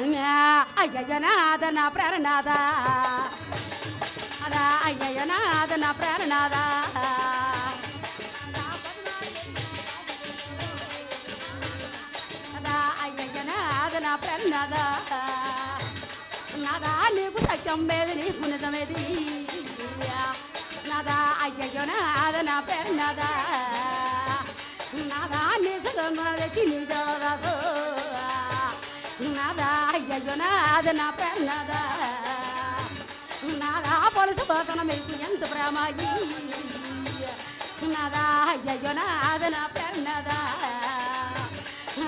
అయ్యయ్య నాద నా ప్రాణనాథ అదా అయ్యయ్య నాద నా ప్రాణనాథ అదా అయ్యయ్య నాద నా ప్రాణనాథ నాదా నీకు సత్యం వేది నీ నిజమేది నాదా అయ్యయ్యో నాద నా ప్రాణనాథ నాదా నీ సుగమ తెచ్చి నీ జోరాదు. అయ్యయ్యో నాద నా పెన్నదా? నాదా పొలుసు పోతన మీకు ఎంత ప్రేమ నాదా అయ్యయ్యో నాద నా పెన్నదా?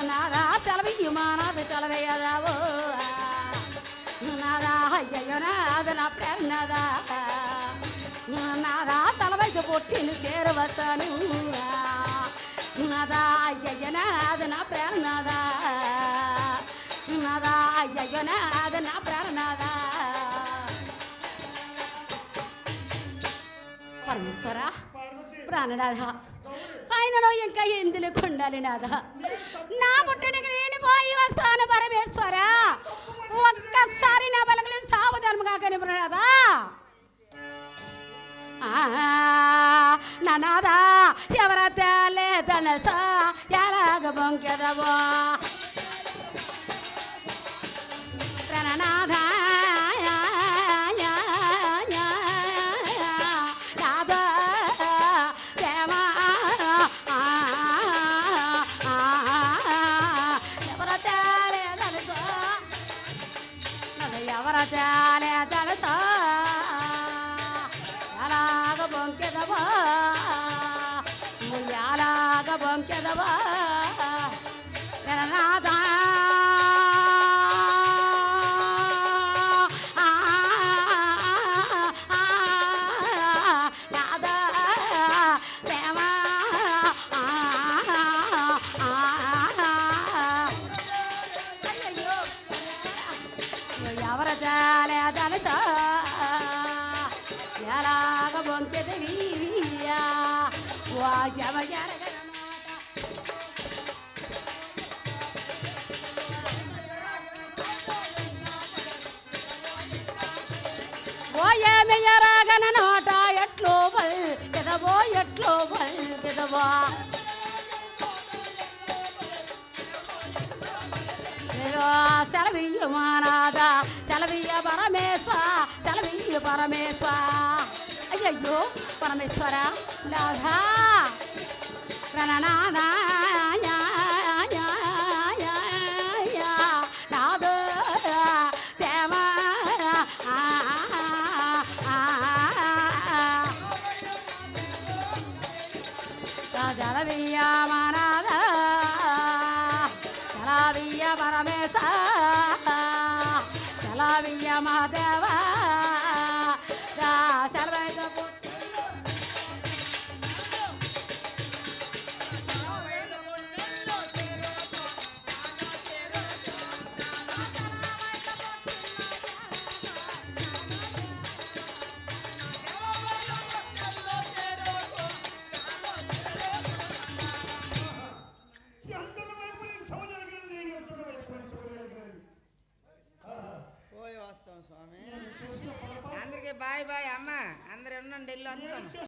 నాదా సెలవి మానాద సెలవేయదావో నాదా అయ్యయ్యో నాద నా ప్రాణనాథ నాదా తల పొట్టిని చేరవస్తాను నాదా అయ్యయ్య నా ప్రాణనాథ నాద నా ప్రాణనాథ పరమేశ్వర ప్రాణనాథ. ఆయనలో ఇంకా ఎందులు కొండాలి నాథ? నా పుట్టడికి నేను పోయి వస్తాను పరమేశ్వర. ఒక్కసారి నా బలగలు సావధానముగా కనిపరాదా నానాదా ఎవర తేలే తనసా ఎలాగ బొంకెదవో. ప్రణనాథ నాదా ఏమి ఎరాగన నోట ఎట్లో బల్ ఎదవో ఎట్లో బల్ ఎదవో సెలవియ్య మానాద సెలవియ్య పరమేశ్వ సెలవియ్య పరమేశ్వ అయ్యయ్యో పరమేశ్వర నాథా ప్రణనాథా సెలవియ్య మానాద సెలవియ్య పరమేశ సెలవియ్య మహాదేవా. బాయ్ బాయ్ అమ్మ. అందరు ఉండండి ఇల్లు వస్తాం.